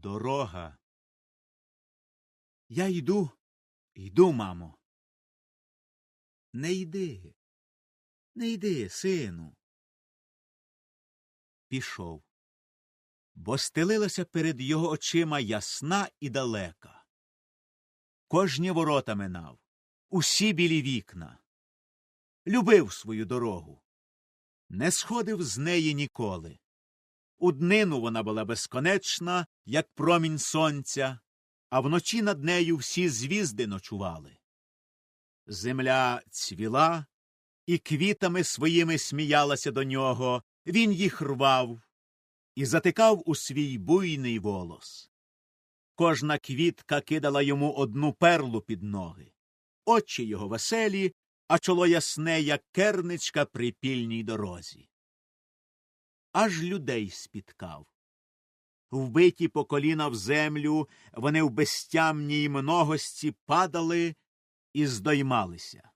Дорога. Я йду, йду, мамо. Не йди, не йди, сину. Пішов, бо стелилася перед його очима ясна і далека. Кожні ворота минав, усі білі вікна. Любив свою дорогу, не сходив з неї ніколи. У днину вона була безконечна, як промінь сонця, а вночі над нею всі звізди ночували. Земля цвіла і квітами своїми сміялася до нього, він їх рвав і затикав у свій буйний волос. Кожна квітка кидала йому одну перлу під ноги, очі його веселі, а чоло ясне, як керничка при пільній дорозі аж людей спіткав. Вбиті по коліна в землю, вони в безтямній многості падали і здоймалися.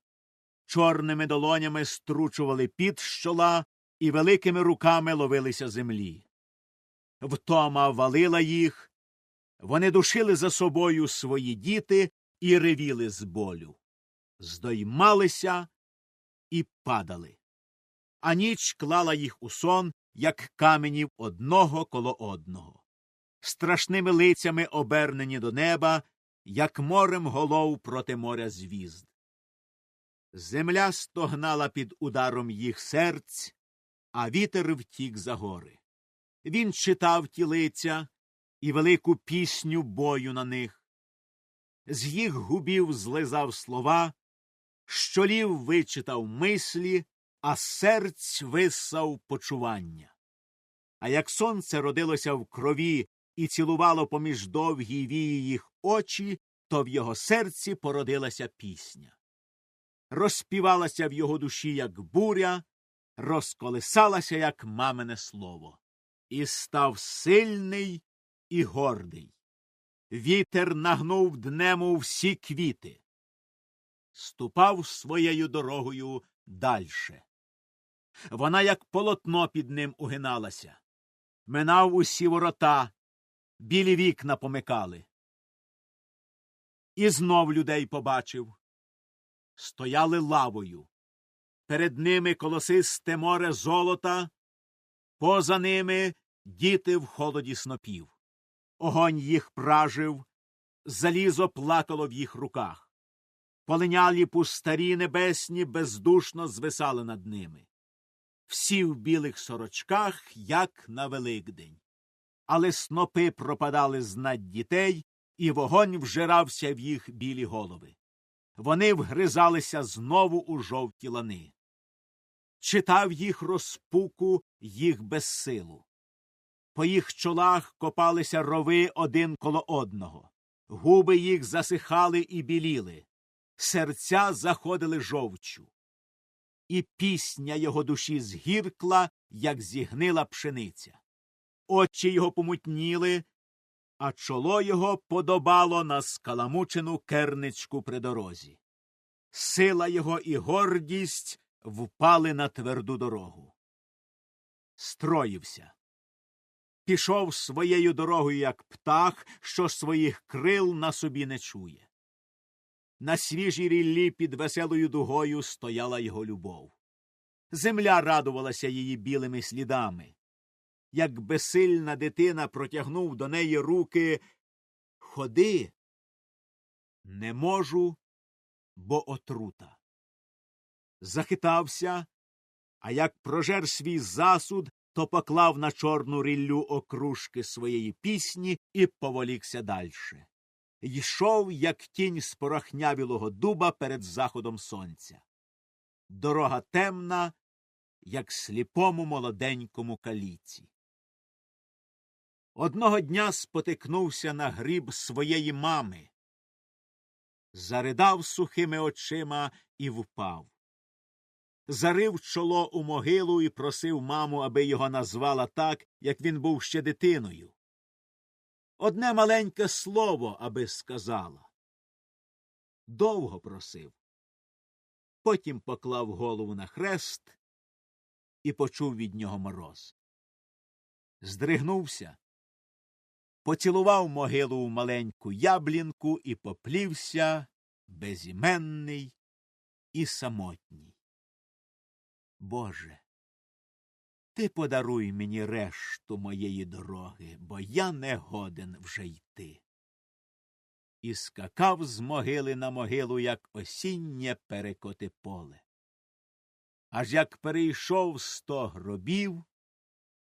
Чорними долонями стручували під з чола і великими руками ловилися землі. Втома валила їх, вони душили за собою свої діти і ревіли з болю. Здоймалися і падали. А ніч клала їх у сон як каменів одного коло одного, страшними лицями обернені до неба, як морем голов проти моря звізд. Земля стогнала під ударом їх серць, а вітер втік за гори. Він читав ті лиця і велику пісню бою на них. З їх губів злизав слова, щолів вичитав мислі, а серць висав почування. А як сонце родилося в крові і цілувало поміж довгі вії їх очі, то в його серці породилася пісня. Розпівалася в його душі, як буря, розколисалася, як мамине слово, і став сильний і гордий. Вітер нагнув днему всі квіти, ступав своєю дорогою дальше. Вона, як полотно під ним угиналася. Минав усі ворота, білі вікна помикали. І знов людей побачив. Стояли лавою. Перед ними колосисте море золота, поза ними діти в холоді снопів. Огонь їх пражив, залізо плакало в їх руках. Полинялі пустарі небесні бездушно звисали над ними всі в білих сорочках, як на Великдень. Але снопи пропадали з над дітей, і вогонь вжирався в їх білі голови. Вони вгризалися знову у жовті лани. Читав їх розпуку, їх безсилу. По їх чолах копалися рови один коло одного. Губи їх засихали і біліли, серця заходили жовчу і пісня його душі згіркла, як зігнила пшениця. Очі його помутніли, а чоло його подобало на скаламучену керничку при дорозі. Сила його і гордість впали на тверду дорогу. Строївся. Пішов своєю дорогою, як птах, що своїх крил на собі не чує. На свіжій ріллі під веселою дугою стояла його любов. Земля радувалася її білими слідами. Як безсильна дитина протягнув до неї руки Ходи, не можу, бо отрута. Захитався, а як прожер свій засуд, то поклав на чорну ріллю окружки своєї пісні і поволікся дальше йшов, як тінь з порохнявілого дуба перед заходом сонця. Дорога темна, як сліпому молоденькому каліці. Одного дня спотикнувся на гріб своєї мами, заридав сухими очима і впав. Зарив чоло у могилу і просив маму, аби його назвала так, як він був ще дитиною одне маленьке слово, аби сказала. Довго просив. Потім поклав голову на хрест і почув від нього мороз. Здригнувся, поцілував могилу в маленьку яблінку і поплівся безіменний і самотній. Боже, ти подаруй мені решту моєї дороги, бо я не годен вже йти. І скакав з могили на могилу, як осіннє перекоти поле. Аж як перейшов сто гробів,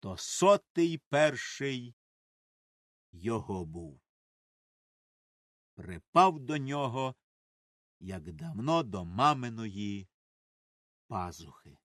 то сотий перший його був. Припав до нього, як давно до маминої пазухи.